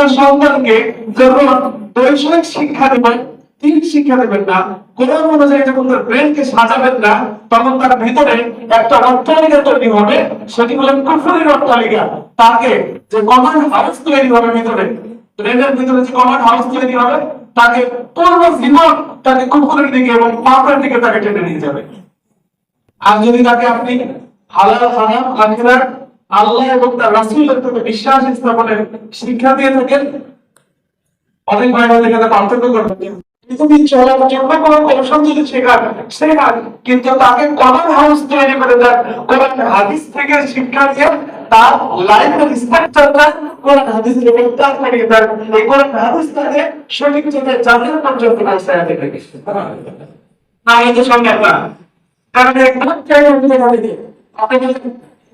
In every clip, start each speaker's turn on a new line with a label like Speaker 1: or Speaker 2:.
Speaker 1: আপনার সন্তানকে যখন বৈষয়িক শিক্ষা দেবেন ঠিক শিক্ষা দেবেন না, কোরআন অনুযায়ী যখন তার ব্রেনকে সাজাবেন না, তখন তার ভিতরে একটা অট্টালিকা তৈরি হবে, সেটি হলো কুফরের অট্টালিকা তাকে যে কমন হাউস তৈরি হবে ভিতরে, ব্রেনের ভিতরে যে কমন হাউস তৈরি হবে, তাকে পূর্ণ জীবন তাকে কুকুরের দিকে এবং পাপের দিকে তাকে টেনে নিয়ে যাবে। আর যদি তাকে আপনি হালাল, হারাম, আখিরাত আল্লাহ এবং তার রাসূলের প্রতি বিশ্বাস স্থাপনের শিক্ষা দিয়ে থাকেন। অনেক ভাই বোনদের কাছে পার্থক্য করবেন তুমি চলার জন্য কোনো কৌশল যদি শেখান শেখান কিন্তু তাকে কমন হাউস তৈরি করে দেন কোরআন হাদিস থেকে শিক্ষা দিয়ে তার লাইফের স্ট্রাকচারটা কোরআন হাদিসের উপর তার করিয়ে দেন। এই কোরআন হাদিস তাকে সঠিক জায়গায় জাতীয় পর্যন্ত পৌঁছায় না তো সম্ভব না কারণ যাবে যে আপনি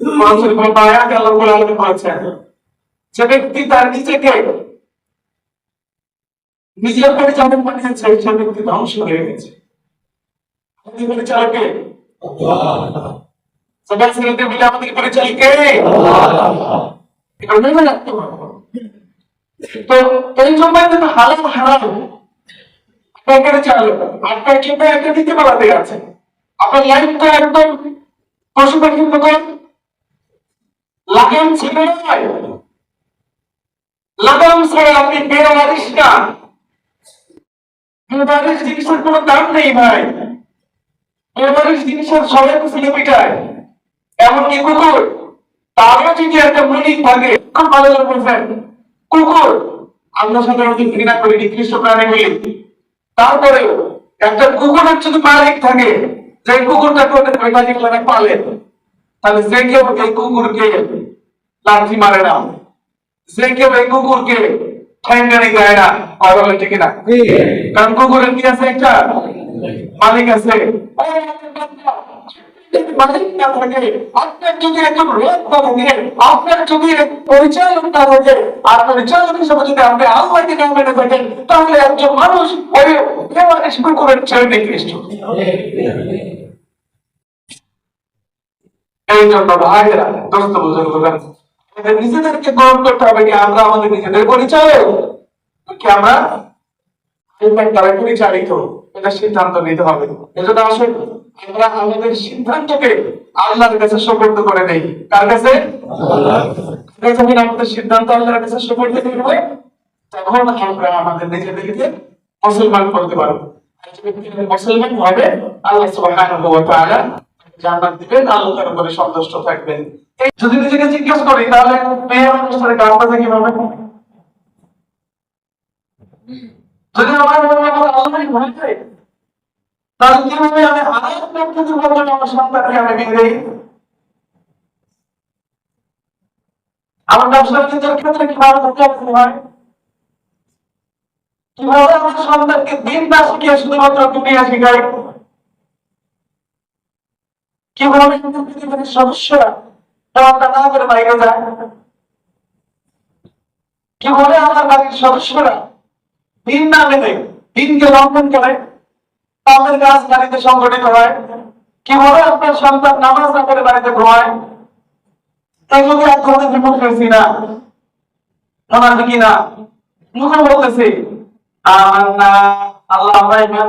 Speaker 1: মানুষের কোনো আয়াত আল্লাহ বলে আলোচনা করেছেন যে ব্যক্তি তার নিজেকে নিজের পরিচালক বানিয়েছে সে ব্যক্তি ধ্বংস হয়ে গেছে। আমাদের পরিচালকে সবাই ছেলেদের বলে আমাদের পরিচালকে মনে রাখতে হবে। তো আপনার একদম পশু পাখির মতো লাগাম ছেড়ে নয় লাগাম ছেড়ে আপনি বেরোয়ারিস না। বেরোয়ারিস জিনিসের কোনো দাম নেই ভাই। বেরোয়ারিস জিনিসের সবাই ছেলে পিটায় এমনকি কুকুর, তারও যদি একটা মনিক থাকে, খুব ভালো বলছেন কুকুর, আমরা সাধারণত ঘৃণা করি, নিকৃষ্ট প্রাণী বলি। তারপরেও একটা কুকুরের যদি মালিক থাকে, যে কুকুরটাকে ওদের বৈবাহিক মানে পালে, তাহলে যে কেউ কুকুরকে লাঠি মারে না যে কেউ এই কুকুরকে ঠ্যাঙ্গানি দেয় না কথা বলে ঠিক না। কারণ কুকুরের কি আছে একটা? মালিক আছে। আপনার যদি একজন লোক না থাকে, আপনার যদি পরিচালক না থাকে, আর পরিচালক হিসেবে যদি আপনি আল্লাহকে না মেনে থাকেন, তাহলে একজন মানুষ ওই বেওয়ারিশ কুকুরের চেয়ে নিকৃষ্ট। এই জন্য ভাইরা দোস্ত আমাদের নিজেদেরকে গ্রহণ করতে হবে কি আমরা আমাদের নিজেদের পরিচয় কি আমরা দ্বারা পরিচালিত? এটা সিদ্ধান্ত নিতে হবে। এজন্য আসুন, আমরা আমাদের সিদ্ধান্তকে আল্লাহর কাছে সুপর্দ করে দেই কার কাছে? যখন আমাদের সিদ্ধান্ত আল্লাহর কাছে সুপর্দ করব তখন আমরা আমাদের নিজেদেরকে মুসলমান করতে পারব। মুসলমান হবে আল্লাহ সুবহানাহু ওয়া দিবেন, আল্লাহ তার উপরে সন্তুষ্ট থাকবেন। যদি নিজেকে জিজ্ঞেস করি, তাহলে সাথে গান বাজে কীভাবে যদি আমার মনে হয় তাহলে কীভাবে আমি আরেক আমার সন্তানকে আমি? আমার ব্যবসা বাণিজ্যের ক্ষেত্রে কীভাবে ধোঁকাবাজি হয় কীভাবে আমার সন্তানকে দিন না শিখিয়ে শুধুমাত্র দুনিয়া শিখাই? কীভাবে পৃথিবীর সদস্যরা? যায়। কীভাবে আমার বাড়ির সদস্যরা? দিন দিনকে লঙ্ঘন করে। তাদের কাজ বাড়িতে সংগঠিত হয়। আপনার সন্তান নামাজ না করে বাড়িতে ঘুমায়? এগুলো এক ধরনের হিপোক্রেসি না। ওনার কি না? মুখে বলতেছি, আমার না, আল্লাহ আমরা ইমান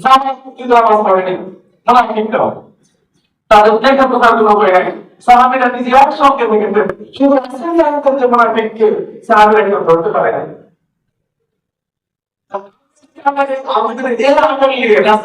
Speaker 1: জামাত কিন্তু নামাজ পড়েনি মুনাফিকরাও তাদের দেখা প্রকারগুলো হয়ে গেছে সাহাবিরা নিজে একসঙ্গে থেকেছেন শুধু জানতেন যে মুনাফিককে সাহাবিরা কেউ ধরতে হবে তারপর কাকুতের আমলটা এত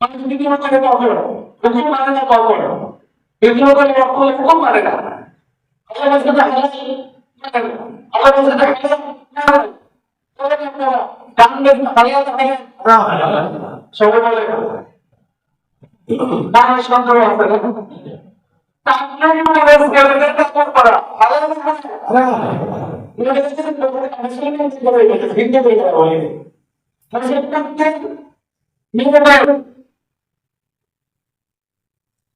Speaker 1: মানুষ বিদ্রোহ করে কখন হুকুম মানে না কখন বিদ্রোহ করে কখন হুকুম মানে না। আল্লাহ হালাল মানে না। আল্লাহ মানে মানে? মনে মানে মানে প্রত্যেক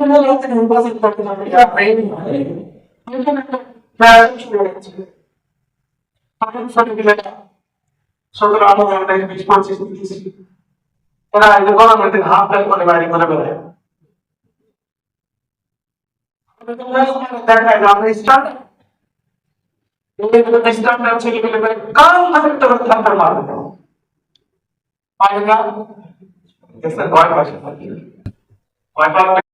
Speaker 1: থাকে কোনো লোক নির্বাচন করতে হবে এটা হয়নি এখন একটা প্রায়োজন শুরু হয়েছে তখন